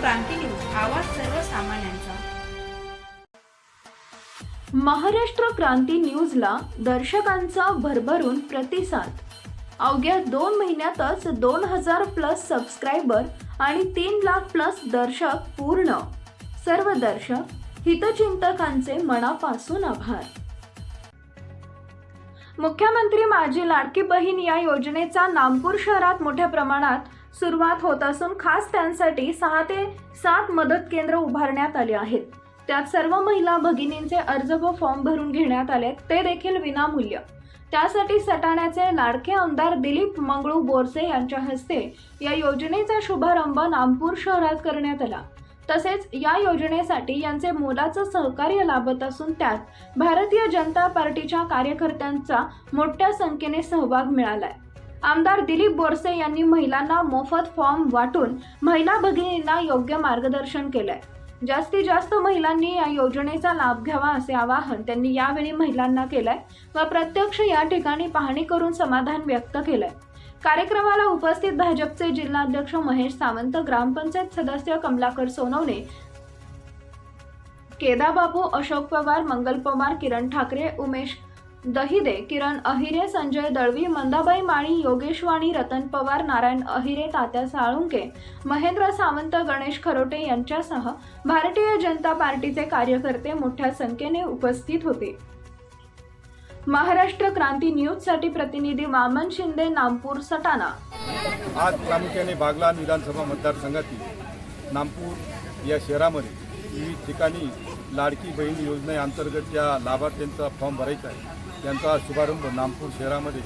क्रांती news आवाज सर्वसामान्यांचा. महाराष्ट्र क्रांती न्यूजला दर्शकांचा भरभरून प्रतिसाद. अवघ्या दोन महिन्यातच दोन हजार प्लस सबस्क्रायबर आणि तीन लाख प्लस दर्शक पूर्ण. सर्व दर्शक हितचिंतकांचे मनापासून आभार. मुख्यमंत्री माझी लाडकी बहीण या योजनेचा नागपूर शहरात मोठ्या प्रमाणात सुरुवात होत असून खास त्यांसाठी सहा ते सात मदत केंद्र उभारण्यात आले आहेत. त्यात सर्व महिला भगिनींचे अर्ज व फॉर्म भरून घेण्यात आले ते देखील विनामूल्य. त्यासाठी सटाण्याचे लाडके आमदार दिलीप मंगळू बोरसे यांच्या हस्ते या योजनेचा शुभारंभ नागपूर शहरात करण्यात आला. तसेच या योजनेसाठी यांचे मोलाचं सहकार्य लाभत असून त्यात भारतीय जनता पार्टीच्या कार्यकर्त्यांचा मोठ्या संख्येने सहभाग मिळालाय. आमदार दिलीप बोरसे यांनी महिलांना मोफत फॉर्म वाटून महिला भगिनींना योग्य मार्गदर्शन केलंय. जास्तीत जास्त महिलांनी या योजनेचा लाभ घ्यावा असे आवाहन त्यांनी यावेळी महिलांना केलंय व प्रत्यक्ष या ठिकाणी पाहणी करून समाधान व्यक्त केलंय. कार्यक्रमाला उपस्थित भाजपचे जिल्हाध्यक्ष महेश सावंत ग्रामपंचायत सदस्य कमलाकर सोनवणे केदाबाबू अशोक पवार मंगल पवार किरण ठाकरे उमेश दहिदे किरण अहिरे संजय दळवी मंदाबाई माळी योगेशवाणी रतन पवार नारायण अहिरे तात्या साळुंके महेंद्र सावंत गणेश खरोटे यांच्यासह भारतीय जनता पार्टीचे कार्यकर्ते मोठ्या संख्येने उपस्थित होते. महाराष्ट्र क्रांती न्यूजसाठी प्रतिनिधी वामन शिंदे नामपूर सटाणा. आज प्रामुख्याने बागलान विधानसभा मतदारसंघातील नामपूर या शहरामध्ये विविध ठिकाणी लाडकी बहीण योजनेअंतर्गत ज्या लाभार्थ्यांचा फॉर्म भरायचा आहे त्यांचा शुभारंभ नामपूर शहरामध्ये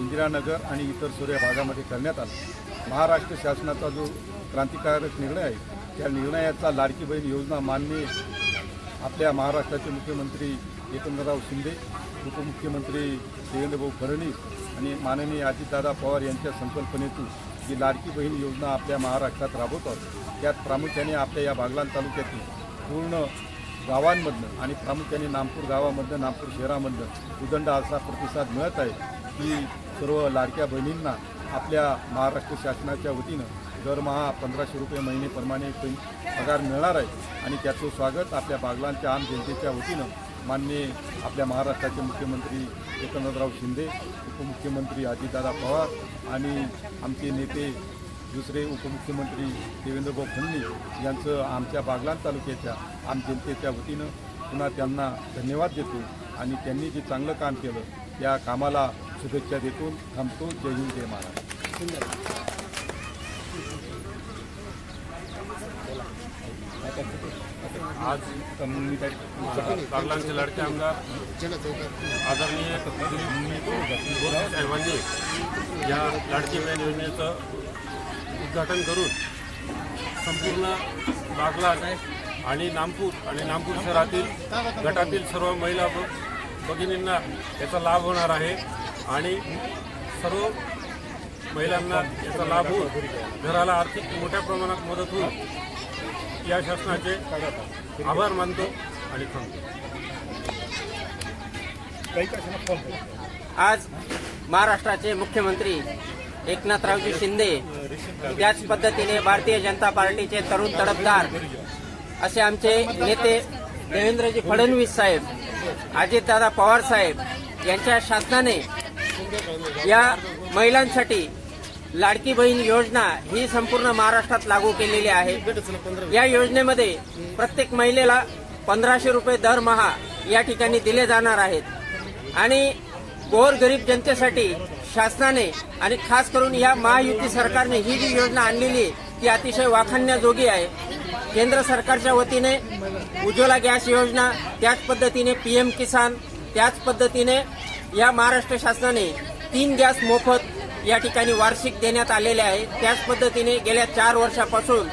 इंदिरानगर आणि इतर सूर्य भागामध्ये करण्यात आला. महाराष्ट्र शासनाचा जो क्रांतिकारक निर्णय आहे त्या निर्णयाचा लाडकी बहीण योजना माननीय आपल्या महाराष्ट्राचे मुख्यमंत्री एकंदरराव शिंदे उपमुख्यमंत्री देवेंद्रभाऊ फडणवीस आणि माननीय अजितदादा पवार यांच्या संकल्पनेतून जी लाडकी बहीण योजना आपल्या महाराष्ट्रात राबवतात त्यात प्रामुख्याने आपल्या या बागलान तालुक्यातील पूर्ण गावांमधनं आणि प्रामुख्याने नागपूर गावामधनं नागपूर शहरामधनं उदंड असा प्रतिसाद मिळत आहे की सर्व लाडक्या बहिणींना आपल्या महाराष्ट्र शासनाच्या वतीनं दरमहा पंधराशे रुपये महिनेप्रमाणे पगार मिळणार आहे आणि त्याचं स्वागत आपल्या बागलांच्या आम जनतेच्या वतीनं माननीय आपल्या महाराष्ट्राचे मुख्यमंत्री एकनाथराव शिंदे उपमुख्यमंत्री अजितदादा पवार आणि आमचे नेते दुसरे उपमुख्यमंत्री देवेंद्रभाऊ फडणवीस यांचं आमच्या बागलाण तालुक्याच्या आम जनतेच्या वतीनं पुन्हा त्यांना धन्यवाद देतो आणि त्यांनी जे चांगलं काम केलं या कामाला शुभेच्छा देतो थांबतो. जय हिंद जय महाराज आज बागलांचे लढते आमदार आदरणीय साहेबांनी या लाडकी बहीण योजनेचं उद्घाटन करून संपूर्ण बागलान आणि नागपूर आणि नागपूर शहरातील गटातील सर्व महिला भगिनींना याचा लाभ होणार आहे. आणि सर्व महिलांना याचा लाभ होऊन घराला आर्थिक मोठ्या प्रमाणात मदत होईल. या शासनाचे आभार मानतो आणि थांबतो. आज महाराष्ट्राचे मुख्यमंत्री एकनाथरावजी शिंदे त्याच पद्धतीने भारतीय जनता पार्टीचे तरुण तडफदार असे आमचे नेते देवेंद्रजी फडणवीस साहेब अजितदादा पवार साहेब यांच्या शासनाने या महिलांसाठी लाडकी बहीण योजना ही संपूर्ण महाराष्ट्रात लागू केलेली आहे. या योजनेमध्ये प्रत्येक महिलेला पंधराशे रुपये दरमहा या ठिकाणी दिले जाणार आहेत. आणि गोरगरीब जनतेसाठी शासनाने आणि खास करून या महायुती सरकारने ही जी योजना आणलेली आहे, ती अतिशय वाखाणण्याजोगी आहे. केंद्र सरकारच्या वतीने उज्ज्वला गॅस योजना त्याच पद्धतीने पीएम किसान त्याच पद्धतीने या महाराष्ट्र शासनाने तीन गॅस मोफत या ठिकाणी वार्षिक देण्यात आलेले आहे. त्याच पद्धतीने गेल्या चार वर्षापासून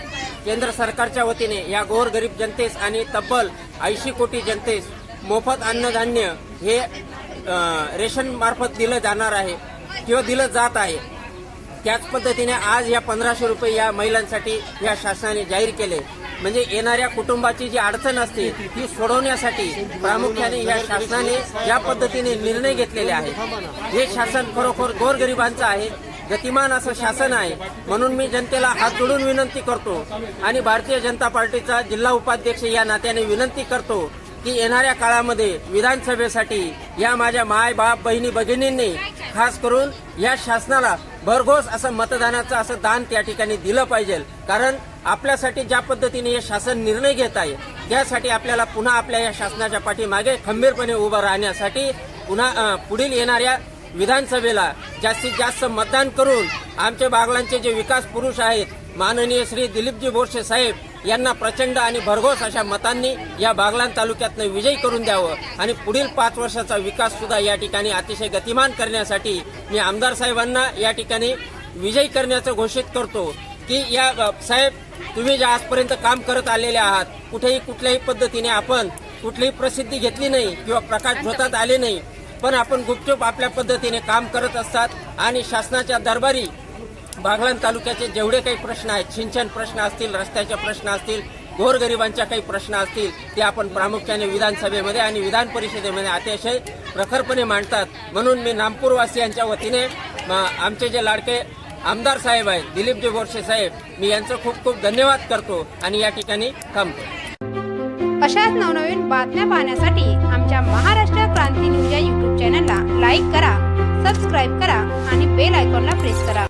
केंद्र सरकारच्या वतीने या गोरगरीब जनतेस आणि तब्बल ऐंशी कोटी जनतेस मोफत अन्नधान्य हे रेशन मार्फत दिलं जाणार आहे. किंवा दिलं जात आहे. त्याच पद्धतीने आज या पंधराशे रुपये या महिलांसाठी या शासनाने जाहीर केले. म्हणजे येणाऱ्या कुटुंबाची जी अडचण असते ती सोडवण्यासाठी प्रामुख्याने या शासनाने या पद्धतीने निर्णय घेतलेले आहेत. हे शासन खरोखर गोरगरिबांचं आहे गतिमान असं शासन आहे. म्हणून मी जनतेला हात जोडून विनंती करतो आणि भारतीय जनता पार्टीचा जिल्हा उपाध्यक्ष या नात्याने विनंती करतो की येणाऱ्या काळामध्ये विधानसभेसाठी या माझ्या माय बाप बहिणी भगिनींनी खास करून या शासनाला भरघोस असं मतदानाचं असं दान त्या ठिकाणी दिलं पाहिजे. कारण आपल्यासाठी ज्या पद्धतीने हे शासन निर्णय घेत आहे त्यासाठी आपल्याला पुन्हा आपल्या या शासनाच्या पाठीमागे खंबीरपणे उभं राहण्यासाठी पुन्हा पुढील येणाऱ्या विधानसभेला जास्तीत जास्त मतदान करून आमच्या बागलांचे जे विकास पुरुष आहेत माननीय श्री दिलीपजी बोरसे साहेब यांना प्रचंड आणि भरघोस अशा मतांनी या बागलान तालुक्यातनं विजयी करून द्यावं आणि पुढील पाच वर्षाचा विकास सुद्धा या ठिकाणी अतिशय गतिमान करण्यासाठी मी आमदार साहेबांना या ठिकाणी विजयी करण्याचं घोषित करतो की या साहेब तुम्ही जे आजपर्यंत काम करत आलेले आहात कुठेही कुठल्याही पद्धतीने आपण कुठलीही प्रसिद्धी घेतली नाही किंवा प्रकाश झोतात आले नाही पण आपण गुपचूप आपल्या पद्धतीने काम करत असतात आणि शासनाच्या दरबारी बागलाण तालुक्याचे जेवढे काही प्रश्न आहेत सिंचन प्रश्न असतील रस्त्याचे प्रश्न असतील गोरगरिबांच्या काही प्रश्न असतील ते आपण प्रामुख्याने विधानसभेमध्ये आणि विधान परिषदेमध्ये अतिशय प्रखरपणे मांडतात. म्हणून मी नामपूरवासियांच्या वतीने आमचे जे लाडके आमदार साहेब आहेत दिलीपजी बोरसे साहेब मी यांचं खूप खूप धन्यवाद करतो आणि या ठिकाणी थांबतो. अशाच नवनवीन बातम्या पाहण्यासाठी आमच्या महाराष्ट्र क्रांती न्यूज या युट्यूब चॅनलला लाईक करा सबस्क्राईब करा आणि बेल आयकॉनला प्रेस करा.